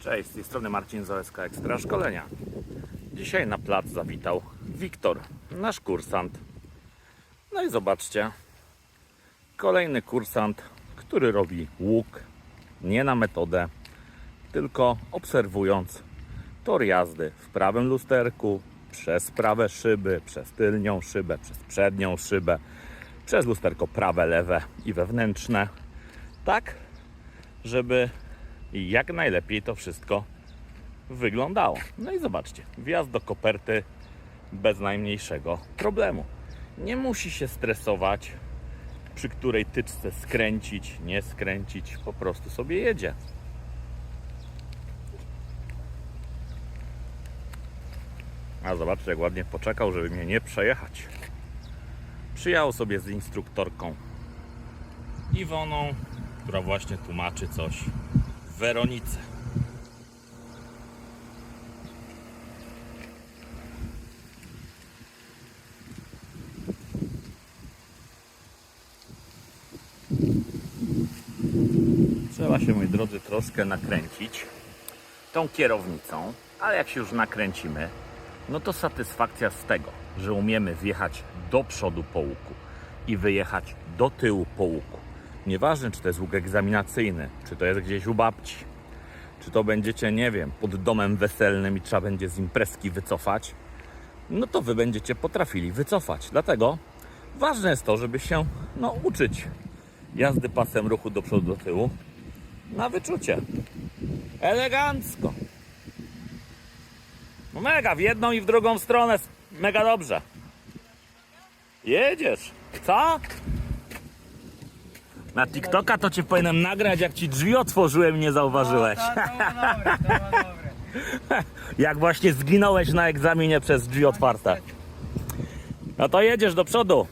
Cześć, z tej strony Marcin z OSK Ekstra Szkolenia. Dzisiaj na plac zawitał Wiktor, nasz kursant. No i zobaczcie, kolejny kursant, który robi łuk nie na metodę, tylko obserwując tor jazdy w prawym lusterku, przez prawe szyby, przez tylnią szybę, przez przednią szybę, przez lusterko prawe, lewe i wewnętrzne. Tak, żeby jak najlepiej to wszystko wyglądało. No i zobaczcie, wjazd do koperty bez najmniejszego problemu. Nie musi się stresować, przy której tyczce skręcić, nie skręcić, po prostu sobie jedzie. A zobaczcie, jak ładnie poczekał, żeby mnie nie przejechać. Przyjechał sobie z instruktorką Iwoną, która właśnie tłumaczy coś Weronice. Trzeba się, moi drodzy, troszkę nakręcić tą kierownicą, ale jak się już nakręcimy, no to satysfakcja z tego, że umiemy wjechać do przodu po łuku i wyjechać do tyłu po łuku. Nieważne, czy to jest łuk egzaminacyjny, czy to jest gdzieś u babci, czy to będziecie, nie wiem, pod domem weselnym i trzeba będzie z imprezki wycofać, no to wy będziecie potrafili wycofać. Dlatego ważne jest to, żeby się no, uczyć jazdy pasem ruchu do przodu, do tyłu na wyczucie. Elegancko. No mega, w jedną i w drugą stronę. Mega dobrze. Jedziesz. Co? Na TikToka to cię powinienem nagrać, jak ci drzwi otworzyłem i nie zauważyłeś. No, to, to było dobre, to było dobre. Jak właśnie zginąłeś na egzaminie przez drzwi otwarte. No to jedziesz do przodu.